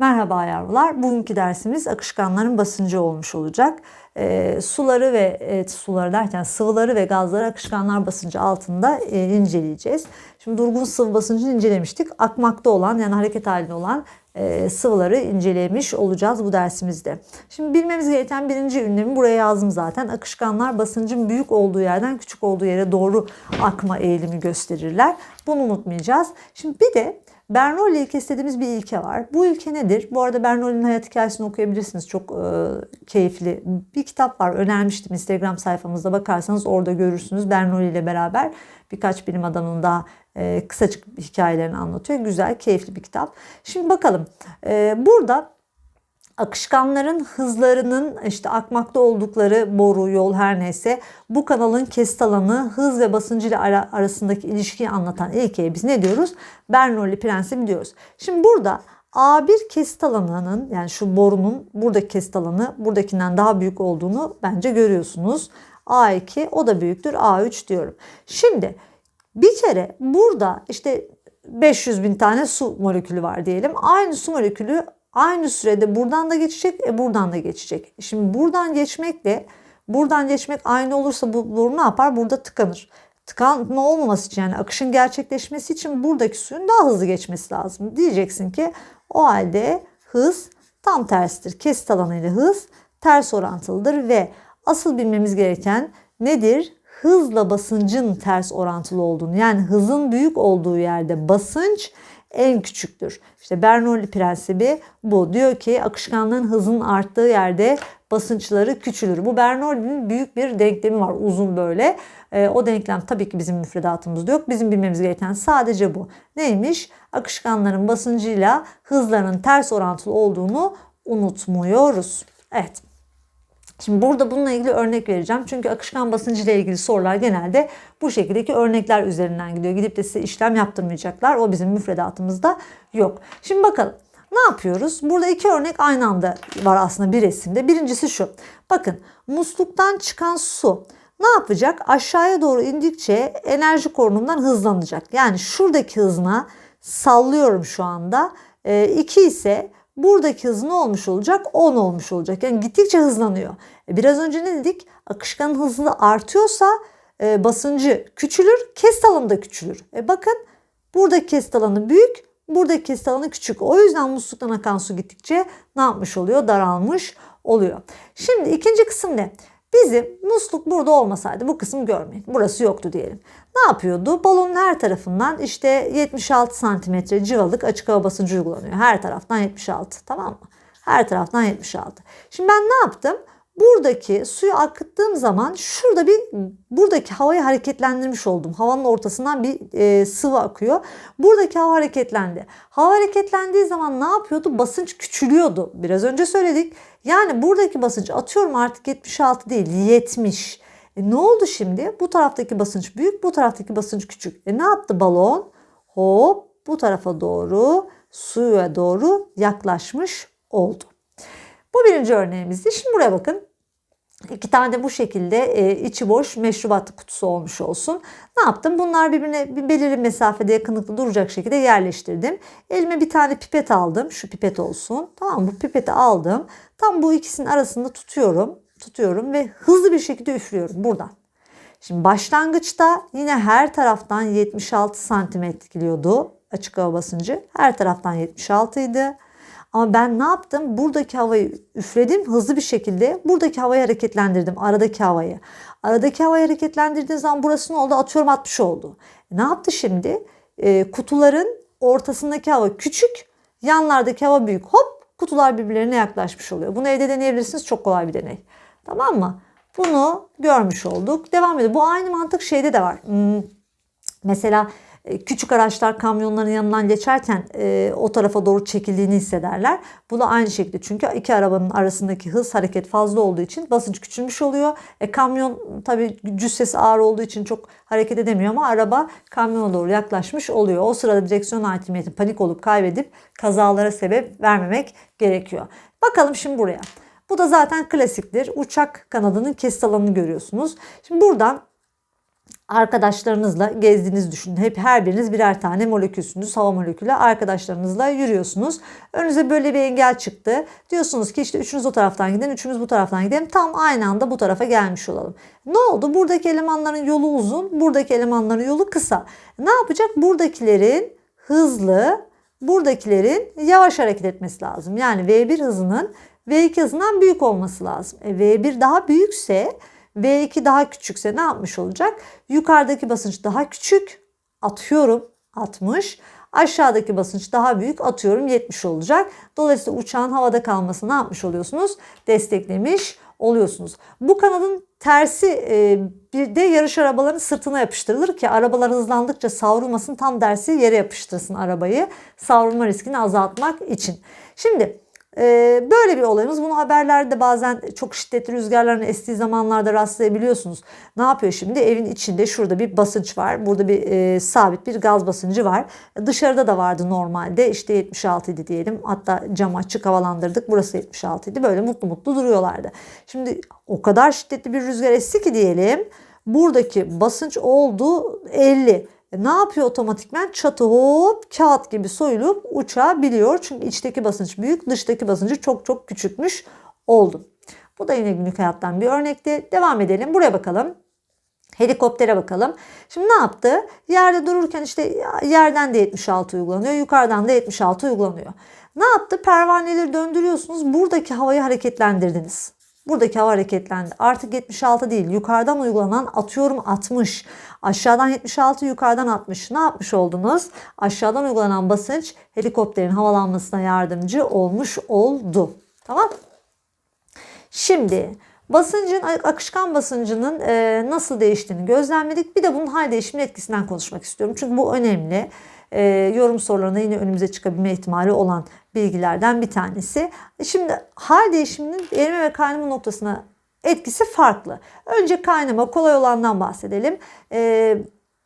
Merhaba yavrular. Bugünkü dersimiz akışkanların basıncı olmuş olacak. E, suları ve e, suları derken sıvıları ve gazları akışkanlar basıncı altında e, inceleyeceğiz. Şimdi durgun sıvı basıncını incelemiştik. Akmakta olan yani hareket halinde olan e, sıvıları incelemiş olacağız bu dersimizde. Şimdi bilmemiz gereken birinci ünlemi buraya yazdım zaten. Akışkanlar basıncın büyük olduğu yerden küçük olduğu yere doğru akma eğilimi gösterirler. Bunu unutmayacağız. Şimdi bir de Bernoulli ilkesi dediğimiz bir ilke var. Bu ilke nedir? Bu arada Bernoulli'nin hayat hikayesini okuyabilirsiniz. Çok e, keyifli bir kitap var. Önermiştim Instagram sayfamızda bakarsanız orada görürsünüz. Bernoulli ile beraber birkaç bilim adamının daha e, kısacık hikayelerini anlatıyor. Güzel, keyifli bir kitap. Şimdi bakalım. E, burada akışkanların hızlarının işte akmakta oldukları boru, yol her neyse bu kanalın kesit alanı hız ve basıncı ile arasındaki ilişkiyi anlatan ilkeye biz ne diyoruz? Bernoulli prensibi diyoruz. Şimdi burada A1 kesit alanının yani şu borunun buradaki kesit alanı buradakinden daha büyük olduğunu bence görüyorsunuz. A2 o da büyüktür A3 diyorum. Şimdi bir kere burada işte 500 bin tane su molekülü var diyelim. Aynı su molekülü aynı sürede buradan da geçecek, e buradan da geçecek. Şimdi buradan geçmekle buradan geçmek aynı olursa bu boru ne yapar? Burada tıkanır. Tıkanma olmaması için yani akışın gerçekleşmesi için buradaki suyun daha hızlı geçmesi lazım. Diyeceksin ki o halde hız tam tersidir. Kesit alanı ile hız ters orantılıdır ve asıl bilmemiz gereken nedir? Hızla basıncın ters orantılı olduğunu yani hızın büyük olduğu yerde basınç en küçüktür. İşte Bernoulli prensibi bu. Diyor ki akışkanlığın hızının arttığı yerde basınçları küçülür. Bu Bernoulli'nin büyük bir denklemi var uzun böyle. E, o denklem tabii ki bizim müfredatımızda yok. Bizim bilmemiz gereken sadece bu. Neymiş? Akışkanların basıncıyla hızlarının ters orantılı olduğunu unutmuyoruz. Evet. Şimdi burada bununla ilgili örnek vereceğim. Çünkü akışkan basıncı ile ilgili sorular genelde bu şekildeki örnekler üzerinden gidiyor. Gidip de size işlem yaptırmayacaklar. O bizim müfredatımızda yok. Şimdi bakalım. Ne yapıyoruz? Burada iki örnek aynı anda var aslında bir resimde. Birincisi şu. Bakın musluktan çıkan su ne yapacak? Aşağıya doğru indikçe enerji korunumundan hızlanacak. Yani şuradaki hızına sallıyorum şu anda. 2 e, ise buradaki hız ne olmuş olacak? 10 olmuş olacak. Yani gittikçe hızlanıyor. E biraz önce ne dedik? Akışkanın hızı artıyorsa e, basıncı küçülür, kesit alanı da küçülür. E bakın buradaki kesit alanı büyük, buradaki kesit alanı küçük. O yüzden musluktan akan su gittikçe ne yapmış oluyor? Daralmış oluyor. Şimdi ikinci kısım ne? Bizim musluk burada olmasaydı bu kısım görmeyin. Burası yoktu diyelim. Ne yapıyordu? Balonun her tarafından işte 76 santimetre civalık açık hava basıncı uygulanıyor. Her taraftan 76 tamam mı? Her taraftan 76. Şimdi ben ne yaptım? Buradaki suyu akıttığım zaman şurada bir buradaki havayı hareketlendirmiş oldum. Havanın ortasından bir e, sıvı akıyor. Buradaki hava hareketlendi. Hava hareketlendiği zaman ne yapıyordu? Basınç küçülüyordu. Biraz önce söyledik. Yani buradaki basınç atıyorum artık 76 değil 70. E ne oldu şimdi? Bu taraftaki basınç büyük, bu taraftaki basınç küçük. E ne yaptı balon? Hop bu tarafa doğru suya doğru yaklaşmış oldu. Bu birinci örneğimizdi. Şimdi buraya bakın. İki tane de bu şekilde e, içi boş meşrubat kutusu olmuş olsun. Ne yaptım? Bunlar birbirine bir belirli mesafede yakınlıklı duracak şekilde yerleştirdim. Elime bir tane pipet aldım. Şu pipet olsun. Tamam Bu pipeti aldım. Tam bu ikisinin arasında tutuyorum. Tutuyorum ve hızlı bir şekilde üflüyorum buradan. Şimdi başlangıçta yine her taraftan 76 santim etkiliyordu açık hava basıncı. Her taraftan 76 idi. Ama ben ne yaptım? Buradaki havayı üfledim hızlı bir şekilde. Buradaki havayı hareketlendirdim. Aradaki havayı. Aradaki havayı hareketlendirdiğim zaman burası ne oldu? Atıyorum 60 oldu. E, ne yaptı şimdi? E, kutuların ortasındaki hava küçük. Yanlardaki hava büyük. Hop kutular birbirlerine yaklaşmış oluyor. Bunu evde deneyebilirsiniz. Çok kolay bir deney. Tamam mı? Bunu görmüş olduk. Devam edelim. Bu aynı mantık şeyde de var. Hmm, mesela küçük araçlar kamyonların yanından geçerken e, o tarafa doğru çekildiğini hissederler. Bu da aynı şekilde çünkü iki arabanın arasındaki hız hareket fazla olduğu için basınç küçülmüş oluyor. E, kamyon tabii cüssesi ağır olduğu için çok hareket edemiyor ama araba kamyona doğru yaklaşmış oluyor. O sırada direksiyon hakimiyeti panik olup kaybedip kazalara sebep vermemek gerekiyor. Bakalım şimdi buraya. Bu da zaten klasiktir. Uçak kanadının kesit alanını görüyorsunuz. Şimdi buradan arkadaşlarınızla gezdiğinizi düşünün. Hep her biriniz birer tane molekülsünüz. Hava molekülü arkadaşlarınızla yürüyorsunuz. Önünüze böyle bir engel çıktı. Diyorsunuz ki işte üçünüz o taraftan gidin, üçümüz bu taraftan gidelim. Tam aynı anda bu tarafa gelmiş olalım. Ne oldu? Buradaki elemanların yolu uzun, buradaki elemanların yolu kısa. Ne yapacak? Buradakilerin hızlı, buradakilerin yavaş hareket etmesi lazım. Yani V1 hızının V2 hızından büyük olması lazım. E, V1 daha büyükse V2 daha küçükse ne yapmış olacak? Yukarıdaki basınç daha küçük. Atıyorum 60. Aşağıdaki basınç daha büyük atıyorum 70 olacak. Dolayısıyla uçağın havada kalması ne yapmış oluyorsunuz? Desteklemiş oluyorsunuz. Bu kanadın tersi e, bir de yarış arabalarının sırtına yapıştırılır ki arabalar hızlandıkça savrulmasın tam dersi yere yapıştırsın arabayı savrulma riskini azaltmak için. Şimdi böyle bir olayımız. Bunu haberlerde bazen çok şiddetli rüzgarların estiği zamanlarda rastlayabiliyorsunuz. Ne yapıyor şimdi? Evin içinde şurada bir basınç var. Burada bir e, sabit bir gaz basıncı var. Dışarıda da vardı normalde. İşte 76 idi diyelim. Hatta cam açık havalandırdık. Burası 76 idi. Böyle mutlu mutlu duruyorlardı. Şimdi o kadar şiddetli bir rüzgar esti ki diyelim. Buradaki basınç oldu 50. E, ne yapıyor otomatikman? Çatı hop kağıt gibi soyulup uçabiliyor. Çünkü içteki basınç büyük, dıştaki basıncı çok çok küçültmüş oldu. Bu da yine günlük hayattan bir örnekti. Devam edelim. Buraya bakalım. Helikoptere bakalım. Şimdi ne yaptı? Yerde dururken işte yerden de 76 uygulanıyor. Yukarıdan da 76 uygulanıyor. Ne yaptı? Pervaneleri döndürüyorsunuz. Buradaki havayı hareketlendirdiniz. Buradaki hava hareketlendi. Artık 76 değil. Yukarıdan uygulanan atıyorum 60. Aşağıdan 76, yukarıdan 60. Ne yapmış oldunuz? Aşağıdan uygulanan basınç helikopterin havalanmasına yardımcı olmuş oldu. Tamam? Şimdi basıncın akışkan basıncının e, nasıl değiştiğini gözlemledik. Bir de bunun hal değişiminin etkisinden konuşmak istiyorum. Çünkü bu önemli. E, yorum sorularına yine önümüze çıkabilme ihtimali olan bilgilerden bir tanesi. Şimdi hal değişiminin erime ve kaynama noktasına etkisi farklı. Önce kaynama kolay olandan bahsedelim. Ee,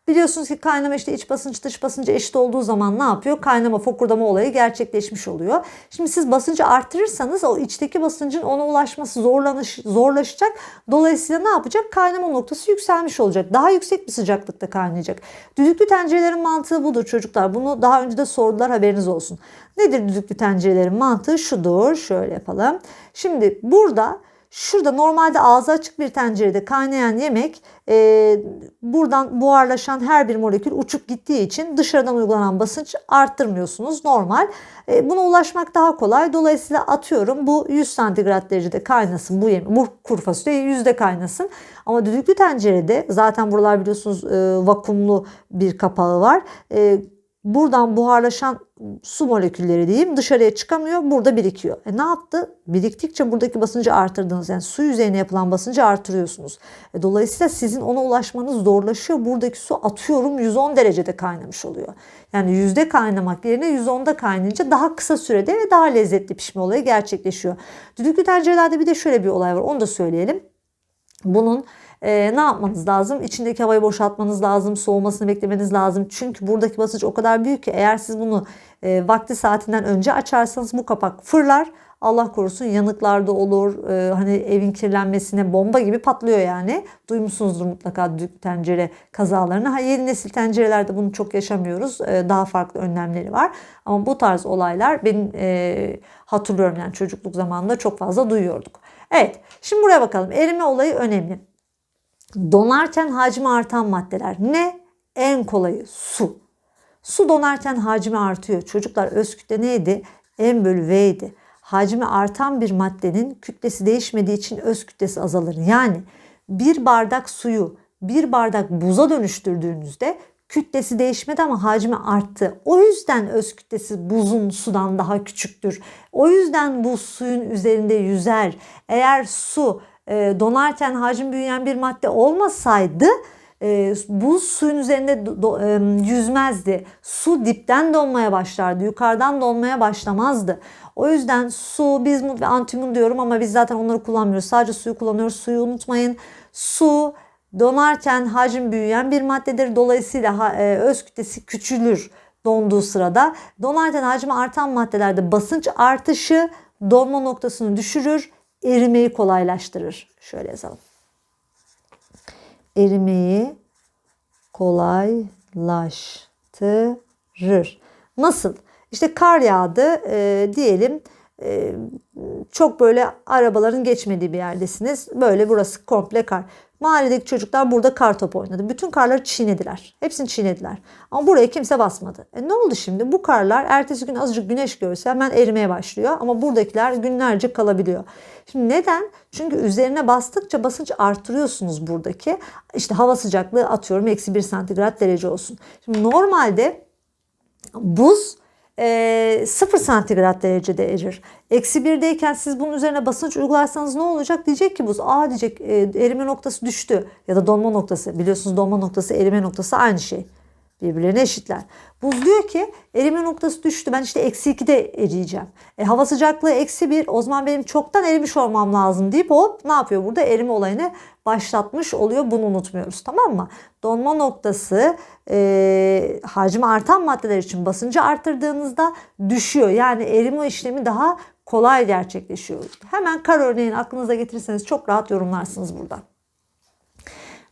Biliyorsunuz ki kaynama işte iç basınç dış basıncı eşit olduğu zaman ne yapıyor? Kaynama fokurdama olayı gerçekleşmiş oluyor. Şimdi siz basıncı arttırırsanız o içteki basıncın ona ulaşması zorlanış, zorlaşacak. Dolayısıyla ne yapacak? Kaynama noktası yükselmiş olacak. Daha yüksek bir sıcaklıkta kaynayacak. Düdüklü tencerelerin mantığı budur çocuklar. Bunu daha önce de sordular haberiniz olsun. Nedir düdüklü tencerelerin mantığı? Şudur. Şöyle yapalım. Şimdi burada Şurada normalde ağzı açık bir tencerede kaynayan yemek e, buradan buharlaşan her bir molekül uçup gittiği için dışarıdan uygulanan basınç arttırmıyorsunuz normal. E, buna ulaşmak daha kolay. Dolayısıyla atıyorum bu 100 santigrat derecede kaynasın bu yemek. Bu kuru fasulye yüzde kaynasın. Ama düdüklü tencerede zaten buralar biliyorsunuz e, vakumlu bir kapağı var. E, buradan buharlaşan su molekülleri diyeyim dışarıya çıkamıyor burada birikiyor. E ne yaptı? Biriktikçe buradaki basıncı artırdınız. Yani su yüzeyine yapılan basıncı artırıyorsunuz. E dolayısıyla sizin ona ulaşmanız zorlaşıyor. Buradaki su atıyorum 110 derecede kaynamış oluyor. Yani yüzde kaynamak yerine 110'da kaynayınca daha kısa sürede ve daha lezzetli pişme olayı gerçekleşiyor. Düdüklü tencerelerde bir de şöyle bir olay var onu da söyleyelim. Bunun e, ne yapmanız lazım? İçindeki havayı boşaltmanız lazım, soğumasını beklemeniz lazım. Çünkü buradaki basınç o kadar büyük ki eğer siz bunu e, vakti saatinden önce açarsanız bu kapak fırlar. Allah korusun yanıklarda olur. E, hani evin kirlenmesine bomba gibi patlıyor yani. Duymuşsunuzdur mutlaka tencere kazalarını. Ha, yeni nesil tencerelerde bunu çok yaşamıyoruz. E, daha farklı önlemleri var. Ama bu tarz olaylar benim e, hatırlıyorum yani çocukluk zamanında çok fazla duyuyorduk. Evet şimdi buraya bakalım. Erime olayı önemli. Donarken hacmi artan maddeler ne? En kolayı su. Su donarken hacmi artıyor. Çocuklar öz kütle neydi? M bölü V'ydi. Hacmi artan bir maddenin kütlesi değişmediği için öz kütlesi azalır. Yani bir bardak suyu bir bardak buza dönüştürdüğünüzde kütlesi değişmedi ama hacmi arttı. O yüzden öz kütlesi buzun sudan daha küçüktür. O yüzden bu suyun üzerinde yüzer. Eğer su e, donarken hacim büyüyen bir madde olmasaydı e, buz suyun üzerinde e, yüzmezdi. Su dipten donmaya başlardı. Yukarıdan donmaya başlamazdı. O yüzden su, bizmut ve antimon diyorum ama biz zaten onları kullanmıyoruz. Sadece suyu kullanıyoruz. Suyu unutmayın. Su donarken hacim büyüyen bir maddedir. Dolayısıyla e, öz kütlesi küçülür donduğu sırada. Donarken hacmi artan maddelerde basınç artışı donma noktasını düşürür erimeyi kolaylaştırır. Şöyle yazalım. Erimeyi kolaylaştırır. Nasıl? İşte kar yağdı e, diyelim çok böyle arabaların geçmediği bir yerdesiniz. Böyle burası komple kar. Mahalledeki çocuklar burada kar topu oynadı. Bütün karları çiğnediler. Hepsini çiğnediler. Ama buraya kimse basmadı. E ne oldu şimdi? Bu karlar ertesi gün azıcık güneş görse hemen erimeye başlıyor. Ama buradakiler günlerce kalabiliyor. Şimdi neden? Çünkü üzerine bastıkça basınç artırıyorsunuz buradaki. İşte hava sıcaklığı atıyorum eksi 1 santigrat derece olsun. Şimdi normalde buz e, 0 santigrat derecede erir. Eksi 1'deyken siz bunun üzerine basınç uygularsanız ne olacak? Diyecek ki buz aa diyecek e, erime noktası düştü ya da donma noktası. Biliyorsunuz donma noktası erime noktası aynı şey. Birbirlerine eşitler. Buz diyor ki erime noktası düştü. Ben işte eksi 2'de eriyeceğim. E, hava sıcaklığı eksi 1. O zaman benim çoktan erimiş olmam lazım deyip hop ne yapıyor burada? Erime olayını başlatmış oluyor. Bunu unutmuyoruz tamam mı? Donma noktası e, hacmi artan maddeler için basıncı arttırdığınızda düşüyor. Yani erime işlemi daha kolay gerçekleşiyor. Hemen kar örneğini aklınıza getirirseniz çok rahat yorumlarsınız buradan.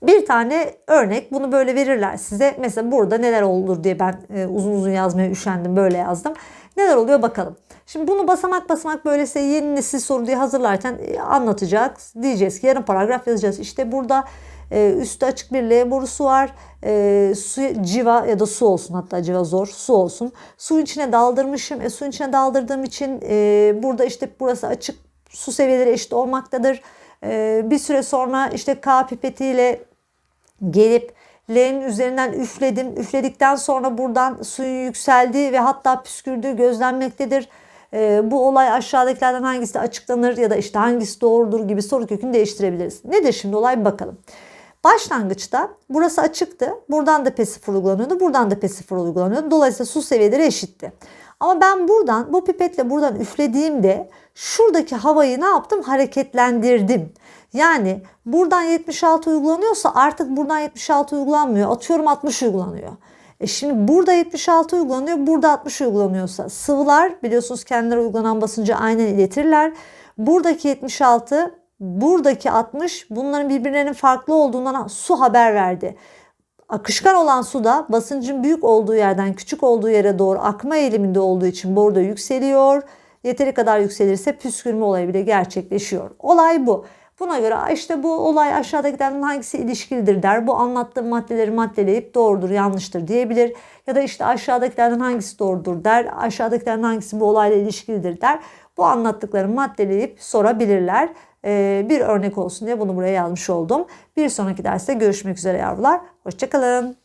Bir tane örnek bunu böyle verirler size. Mesela burada neler olur diye ben e, uzun uzun yazmaya üşendim böyle yazdım. Neler oluyor bakalım. Şimdi bunu basamak basamak böyle size yeni nesil soru diye hazırlarken e, anlatacak. Diyeceğiz ki yarım paragraf yazacağız. İşte burada e, üstü açık bir L borusu var. E, su, civa ya da su olsun hatta civa zor su olsun. Suyun içine daldırmışım. E, suyun içine daldırdığım için e, burada işte burası açık su seviyeleri eşit olmaktadır. E, bir süre sonra işte K pipetiyle gelip L'nin üzerinden üfledim. Üfledikten sonra buradan suyun yükseldiği ve hatta püskürdüğü gözlenmektedir. Ee, bu olay aşağıdakilerden hangisi açıklanır ya da işte hangisi doğrudur gibi soru kökünü değiştirebiliriz. Nedir şimdi olay bakalım. Başlangıçta burası açıktı. Buradan da P0 uygulanıyordu. Buradan da P0 uygulanıyordu. Dolayısıyla su seviyeleri eşitti. Ama ben buradan bu pipetle buradan üflediğimde şuradaki havayı ne yaptım? Hareketlendirdim. Yani buradan 76 uygulanıyorsa artık buradan 76 uygulanmıyor. Atıyorum 60 uygulanıyor. E şimdi burada 76 uygulanıyor, burada 60 uygulanıyorsa sıvılar biliyorsunuz kendileri uygulanan basıncı aynen iletirler. Buradaki 76, buradaki 60 bunların birbirlerinin farklı olduğundan su haber verdi. Akışkan olan su da basıncın büyük olduğu yerden küçük olduğu yere doğru akma eğiliminde olduğu için burada yükseliyor. Yeteri kadar yükselirse püskürme olayı bile gerçekleşiyor. Olay bu. Buna göre işte bu olay aşağıdakilerden hangisi ilişkilidir der. Bu anlattığım maddeleri maddeleyip doğrudur yanlıştır diyebilir. Ya da işte aşağıdakilerden hangisi doğrudur der. Aşağıdakilerden hangisi bu olayla ilişkilidir der. Bu anlattıklarımı maddeleyip sorabilirler. Ee, bir örnek olsun diye bunu buraya yazmış oldum. Bir sonraki derste görüşmek üzere yavrular. Hoşçakalın.